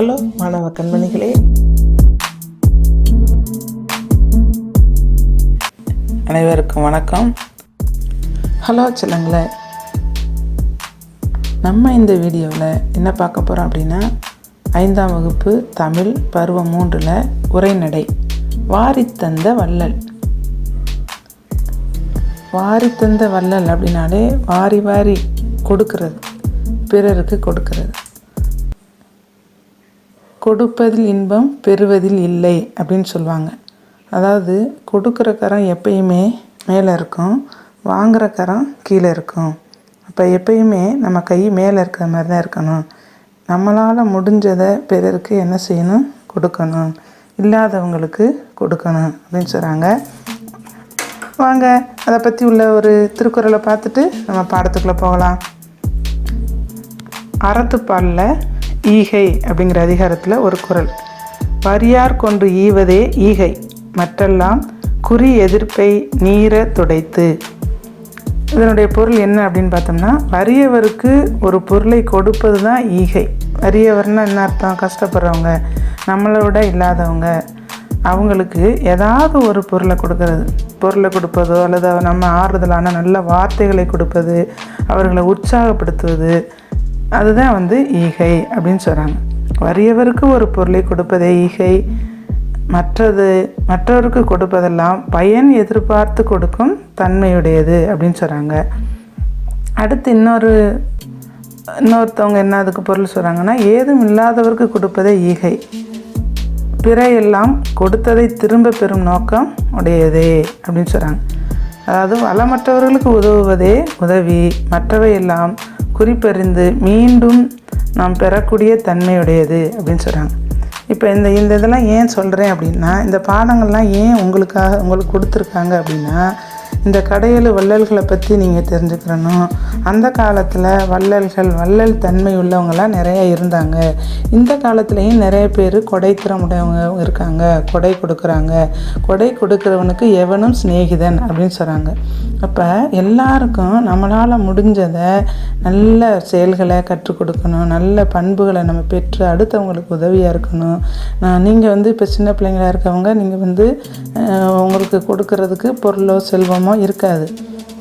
Hello மாணவ கண்மணிகளே. அனைவருக்கும் வணக்கம். ஹலோ சொல்லுங்களே. நம்ம இந்த வீடியோவில் என்ன பார்க்க போகிறோம் அப்படின்னா ஐந்தாம் வகுப்பு தமிழ் பருவம் மூன்றில் உரைநடை வாரித்தந்த வள்ளல். வாரித்தந்த வள்ளல் அப்படின்னாலே வாரி வாரி கொடுக்கறது பிறருக்கு கொடுக்கறது. கொடுப்பதில் இன்பம் பெறுவதில் இல்லை அப்படின்னு சொல்லுவாங்க. அதாவது கொடுக்குற கரம் எப்பயுமே மேலே இருக்கும் வாங்குற கரம் கீழே இருக்கும். அப்போ எப்பயுமே நம்ம கை மேலே இருக்கிற மாதிரி தான் இருக்கணும். நம்மளால் முடிஞ்சதை பிறருக்கு என்ன செய்யணும்? கொடுக்கணும். இல்லாதவங்களுக்கு கொடுக்கணும் அப்படின்னு சொல்கிறாங்க வாங்க அதை பற்றி உள்ள ஒரு திருக்குறளை பார்த்துட்டு நம்ம பாடத்துக்குள்ளே போகலாம். அறத்துப்பாலில் ஈகை அப்படிங்கிற அதிகாரத்தில் ஒரு குறள் வரியார் கொண்டு ஈவதே ஈகை மற்றெல்லாம் குறி எதிர்ப்பை நீர துடைத்து. இதனுடைய பொருள் என்ன அப்படின்னு பார்த்தோம்னா வறியவருக்கு ஒரு பொருளை கொடுப்பது தான் ஈகை. வறியவர்னால் என்ன அர்த்தம்? கஷ்டப்படுறவங்க நம்மளை விட இல்லாதவங்க. அவங்களுக்கு ஏதாவது ஒரு பொருளை கொடுக்கறது. பொருளை கொடுப்பதோ அல்லது நம்ம ஆறுதலான நல்ல வார்த்தைகளை கொடுப்பது அவர்களை உற்சாகப்படுத்துவது அதுதான் வந்து ஈகை அப்படின்னு சொல்கிறாங்க வறியவருக்கு ஒரு பொருளை கொடுப்பதே ஈகை. மற்றது மற்றவருக்கு கொடுப்பதெல்லாம் பயன் எதிர்பார்த்து கொடுக்கும் தன்மையுடையது அப்படின்னு சொல்கிறாங்க அடுத்து இன்னொரு இன்னொருத்தவங்க என்ன அதுக்கு பொருள் சொல்கிறாங்கன்னா ஏதும் இல்லாதவருக்கு கொடுப்பதே ஈகை. பிற எல்லாம் கொடுத்ததை திரும்ப பெறும் நோக்கம் உடையதே அப்படின்னு சொல்கிறாங்க அதாவது வளமற்றவர்களுக்கு உதவுவதே உதவி மற்றவை எல்லாம் குறிப்பறிந்து மீண்டும் நாம் பெறக்கூடிய தன்மையுடையது அப்படின்னு சொல்கிறாங்க இப்போ இந்த இந்த இதெல்லாம் ஏன் சொல்கிறேன் அப்படின்னா இந்த பாடங்கள்லாம் ஏன் உங்களுக்காக உங்களுக்கு கொடுத்துருக்காங்க அப்படின்னா இந்த கடையல் வள்ளல்களை பற்றி நீங்கள் தெரிஞ்சுக்கிறணும் அந்த காலத்தில் வள்ளல்கள் வள்ளல் தன்மை உள்ளவங்களாம் நிறையா இருந்தாங்க. இந்த காலத்துலேயும் நிறைய பேர் கொடை திறமுடையவங்க இருக்காங்க. கொடை கொடுக்குறாங்க. கொடை கொடுக்குறவனுக்கு எவனும் சிநேகிதன் அப்படின்னு சொல்கிறாங்க அப்போ எல்லாருக்கும் நம்மளால் முடிஞ்சதை நல்ல செயல்களை கற்றுக் கொடுக்கணும். நல்ல பண்புகளை நம்ம பெற்று அடுத்தவங்களுக்கு உதவியாக இருக்கணும். நான் நீங்கள் வந்து இப்போ சின்ன பிள்ளைங்களாக இருக்கவங்க நீங்கள் வந்து உங்களுக்கு கொடுக்கறதுக்கு பொருளோ செல்வமோ இருக்காது.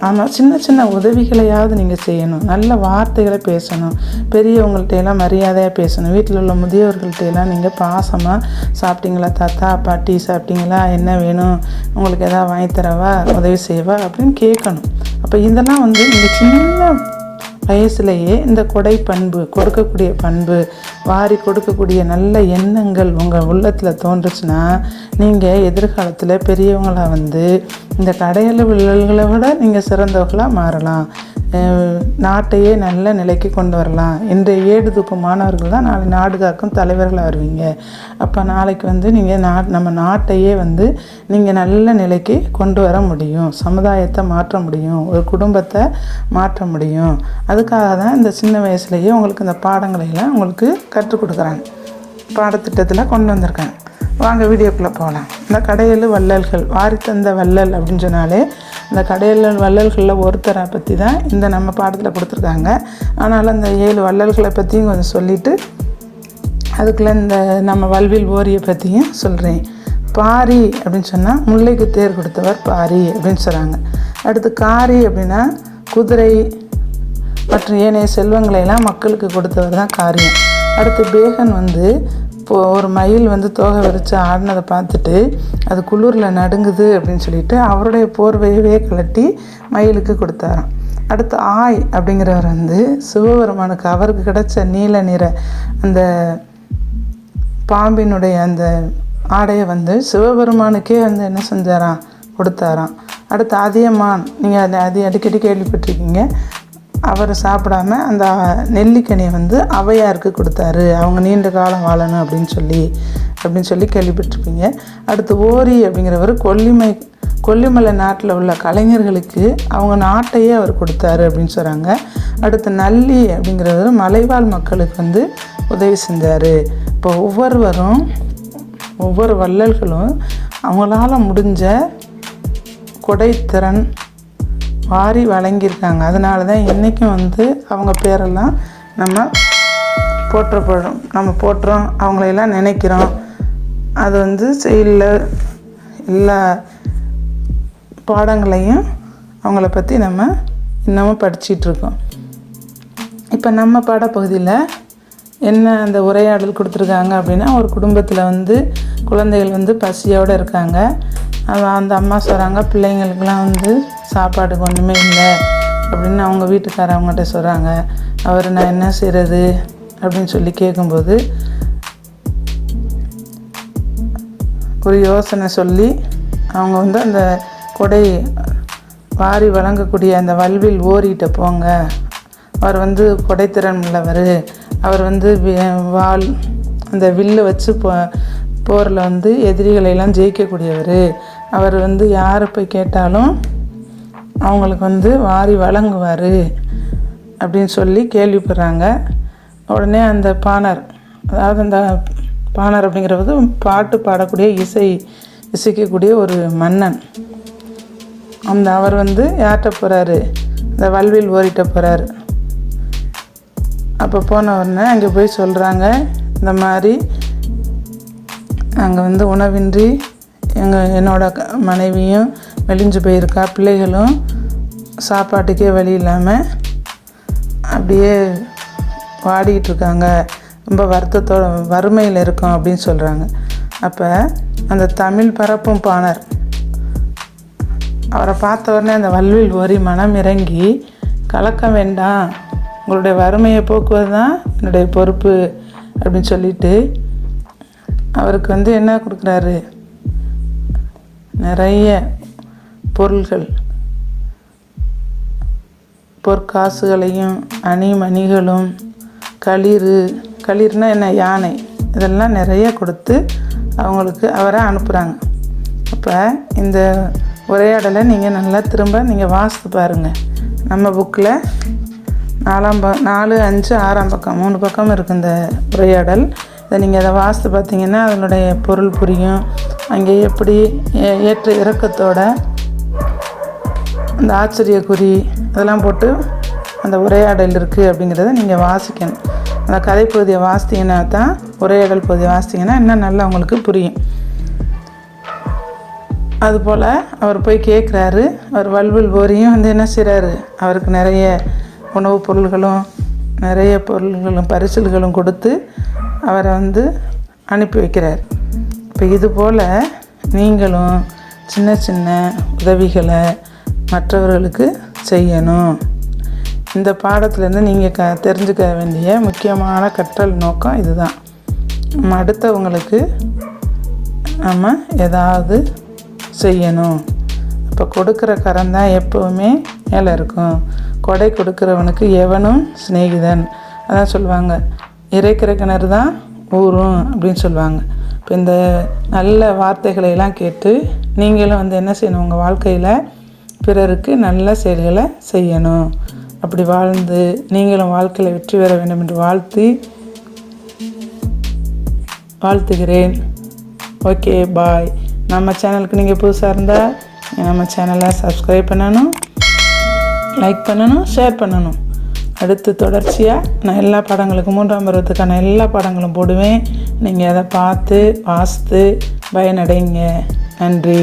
ஆனால் சின்ன சின்ன உதவிகளையாவது நீங்கள் செய்யணும். நல்ல வார்த்தைகளை பேசணும். பெரியவங்கள்ட்ட எல்லாம் மரியாதையாக பேசணும். வீட்டில் உள்ள முதியவர்கள்ட்ட எல்லாம் நீங்கள் பாசமாக சாப்பிட்டீங்களா தாத்தா பாட்டி சாப்பிட்டீங்களா? என்ன வேணும்? உங்களுக்கு எதாவது வாங்கி தரவா? உதவி செய்வா அப்படின்னு கேட்கணும். அப்போ இதெல்லாம் வந்து நீங்கள் சின்ன வயசுலேயே இந்த கொடை பண்பு கொடுக்கக்கூடிய பண்பு வாரி கொடுக்கக்கூடிய நல்ல எண்ணங்கள் உங்கள் உள்ளத்தில் தோன்றுச்சுன்னா நீங்கள் எதிர்காலத்தில் பெரியவங்களாக வந்து இந்த கடையில் விழல்களை விட நீங்கள் சிறந்தவர்களாக மாறலாம். நாட்டையே நல்ல நிலைக்கு கொண்டு வரலாம். இன்றைய ஏடு தூக்கும் மாணவர்கள் தான் நாளை நாடு காக்கும் தலைவர்களாக வருவீங்க அப்போ நாளைக்கு வந்து நீங்கள் நா நம்ம நாட்டையே வந்து நீங்கள் நல்ல நிலைக்கு கொண்டு வர முடியும். சமுதாயத்தை மாற்ற முடியும். ஒரு குடும்பத்தை மாற்ற முடியும். அதுக்காக தான் இந்த சின்ன வயசுலேயே உங்களுக்கு இந்த பாடங்களையெல்லாம் உங்களுக்கு கற்றுக் கொடுக்குறாங்க பாடத்திட்டத்தில் கொண்டு வந்திருக்காங்க வாங்க வீடியோக்குள்ளே போகலாம் இந்த கடையில் வள்ளல்கள் வாரி தந்த வள்ளல் அப்படின்னு சொன்னாலே அந்த கடையல் வள்ளல்களில் ஒருத்தரை பற்றி தான் இந்த நம்ம பாடத்தில் கொடுத்துருக்காங்க. ஆனாலும் அந்த ஏழு வள்ளல்களை பற்றியும் கொஞ்சம் சொல்லிவிட்டு அதுக்குள்ளே இந்த நம்ம வல்வில் ஓரியை பற்றியும் சொல்கிறேன் பாரி அப்படின்னு சொன்னால் முல்லைக்கு தேர் கொடுத்தவர் பாரி அப்படின்னு சொல்கிறாங்க அடுத்து காரி அப்படின்னா குதிரை மற்றும் ஏனைய செல்வங்களையெல்லாம் மக்களுக்கு கொடுத்தவர் தான் காரியம் அடுத்து பேகன் வந்து இப்போது ஒரு மயில் வந்து தோகை விரித்து ஆடினதை பார்த்துட்டு அது குளிரில் நடுங்குது அப்படின்னு சொல்லிட்டு அவருடைய போர்வையவே கலட்டி மயிலுக்கு கொடுத்தாராம். அடுத்து ஆய் அப்படிங்கிறவர் வந்து சிவபெருமானுக்கு அவருக்கு கிடைச்ச நீல நிற அந்த பாம்பினுடைய அந்த ஆடையை வந்து சிவபெருமானுக்கே வந்து என்ன செஞ்சாராம்? கொடுத்தாராம். அடுத்து அதியமான் நீங்கள் அதை அது அடிக்கடி கேள்விப்பட்டிருக்கீங்க. அவர் சாப்பிடாம அந்த நெல்லிக்கனியை வந்து அவையாருக்கு கொடுத்தாரு. அவங்க நீண்ட காலம் வாழணும் அப்படின்னு சொல்லி அப்படின்னு சொல்லி கேள்விப்பட்டிருப்பீங்க. அடுத்து ஓரி அப்படிங்கிறவர் கொல்லிமை கொல்லிமலை நாட்டில் உள்ள கலைஞர்களுக்கு அவங்க நாட்டையே அவர் கொடுத்தாரு அப்படின்னு சொல்கிறாங்க அடுத்து நல்லி அப்படிங்கிறவர் மலைவாழ் மக்களுக்கு வந்து உதவி செஞ்சார். இப்போ ஒவ்வொருவரும் ஒவ்வொரு வள்ளல்களும் அவங்களால முடிஞ்ச கொடைத்திறன் வாரி வழங்கியிருக்காங்க. அதனால தான் இன்றைக்கும் வந்து அவங்க பேரெல்லாம் நம்ம போற்றப்படும். நம்ம போட்டுறோம் அவங்களையெல்லாம் நினைக்கிறோம். அது வந்து செயலில் எல்லா பாடங்களையும் அவங்கள பற்றி நம்ம இன்னமும் படிச்சிட்ருக்கோம் இப்போ நம்ம பாடப்பகுதியில் என்ன அந்த உரையாடல் கொடுத்துருக்காங்க அப்படின்னா ஒரு குடும்பத்தில் வந்து குழந்தைகள் வந்து பசியோடு இருக்காங்க. அந்த அம்மா சொல்கிறாங்க பிள்ளைங்களுக்கெல்லாம் வந்து சாப்பாடுக்கு ஒன்றுமே இல்லை அப்படின்னு அவங்க வீட்டுக்காரவங்ககிட்ட சொல்கிறாங்க அவர் நான் என்ன செய்கிறது அப்படின்னு சொல்லி கேட்கும்போது ஒரு யோசனை சொல்லி அவங்க வந்து அந்த கொடை வாரி வழங்கக்கூடிய அந்த வல்வில் ஓரிகிட்ட போங்க. அவர் வந்து கொடைத்திறன் உள்ளவர் அவர் வந்து வால் வாள் அந்த வில்லை வச்சு போ போரில் வந்து எதிரிகளையெல்லாம் ஜெயிக்கக்கூடியவர். அவர் வந்து யாரை போய் கேட்டாலும் அவங்களுக்கு வந்து வாரி வழங்குவார் அப்படின்னு சொல்லி கேள்விப்படுறாங்க. உடனே அந்த பாணர் அதாவது அந்த பாணர் அப்படிங்கிறது பாட்டு பாடக்கூடிய இசை இசைக்கக்கூடிய ஒரு மன்னன். அந்த அவர் வந்து யார்கிட்ட போகிறாரு இந்த வல்வில் ஓரிட்ட போகிறாரு அப்போ போன உடனே அங்கே போய் சொல்கிறாங்க இந்த மாதிரி அங்கே வந்து உணவின்றி எங்கள் என்னோட க- மனைவியும் மெலிஞ்சு போயிருக்கா. பிள்ளைகளும் சாப்பாட்டுக்கே வழி இல்லாமல் அப்படியே வாடிக்கிட்டு இருக்காங்க. ரொம்ப வருத்தத்தோட வறுமையில் இருக்கோம் அப்படின்னு சொல்கிறாங்க அப்போ அந்த தமிழ் பரப்பும் பாணர் அவரை பார்த்த உடனே அந்த வல்வில் ஓரி மனம் இறங்கி கலக்க வேண்டாம். உங்களுடைய வறுமையை போக்குவது தான் என்னுடைய பொறுப்பு அப்படின்னு சொல்லிட்டு அவருக்கு வந்து என்ன கொடுக்குறாரு? நிறைய பொருள்கள். பொற்காசுகளையும் அணிமணிகளும் களிர் களிர்னா என்ன? யானை. இதெல்லாம் நிறைய கொடுத்து அவங்களுக்கு அவரை அனுப்புகிறாங்க அப்போ இந்த உரையாடலை நீங்கள் நல்லா திரும்ப நீங்கள் வாசித்து பாருங்கள் நம்ம புக்கில் நாலாம் ப நாலு அஞ்சு ஆறாம் பக்கம் மூணு பக்கம் இருக்குது இந்த உரையாடல். இதை நீங்கள் அதை வாசித்து பார்த்தீங்கன்னா அதனுடைய பொருள் புரியும். அங்கே எப்படி ஏற்ற இறக்கத்தோட அந்த ஆச்சரிய குறி அதெல்லாம் போட்டு அந்த உரையாடல் இருக்குது அப்படிங்கிறத நீங்கள் வாசிக்கணும். அந்த கதை பகுதியை வாசித்தீங்கன்னா தான் உரையாடல் பகுதியை வாசித்தீங்கன்னா இன்னும் நல்லா உங்களுக்கு புரியும். அதுபோல் அவர் போய் கேட்குறாரு அவர் வல்வில் போரியும் வந்து என்ன செய்கிறாரு அவருக்கு நிறைய உணவுப் பொருள்களும் நிறைய பொருள்களும் பரிசல்களும் கொடுத்து அவரை வந்து அனுப்பி வைக்கிறார். இப்போ இது போல் நீங்களும் சின்ன சின்ன உதவிகளை மற்றவர்களுக்கு செய்யணும். இந்த பாடத்துலேருந்து நீங்கள் க தெரிஞ்சுக்க வேண்டிய முக்கியமான கற்றல் நோக்கம் இதுதான். நம்ம அடுத்தவங்களுக்கு நம்ம ஏதாவது செய்யணும். இப்போ கொடுக்குற கரம் தான் எப்போவுமே மேலே இருக்கும். கொடை கொடுக்குறவனுக்கு எவனும் சிநேகிதன். அதான் சொல்லுவாங்க. இறைக்கிற கிணறு தான் ஊறும் அப்படின்னு சொல்லுவாங்க. இப்போ இந்த நல்ல வார்த்தைகளை எல்லாம் கேட்டு நீங்களும் வந்து என்ன செய்யணும்? உங்கள் வாழ்க்கையில் பிறருக்கு நல்ல செயல்களை செய்யணும். அப்படி வாழ்ந்து நீங்களும் வாழ்க்கையில் வெற்றி பெற வேண்டும் என்று வாழ்த்தி வாழ்த்துகிறேன். ஓகே பாய் நம்ம சேனலுக்கு நீங்கள் புதுசாக இருந்தால் நம்ம சேனலை சப்ஸ்கிரைப் பண்ணணும் லைக் பண்ணணும் ஷேர் பண்ணணும். அடுத்து தொடர்ச்சியாக நான் எல்லா படங்களுக்கும் மூன்றாம் பருவத்துக்கான எல்லா படங்களும் போடுவேன். நீங்கள் அதை பார்த்து வாசித்து பயனடைங்க. நன்றி.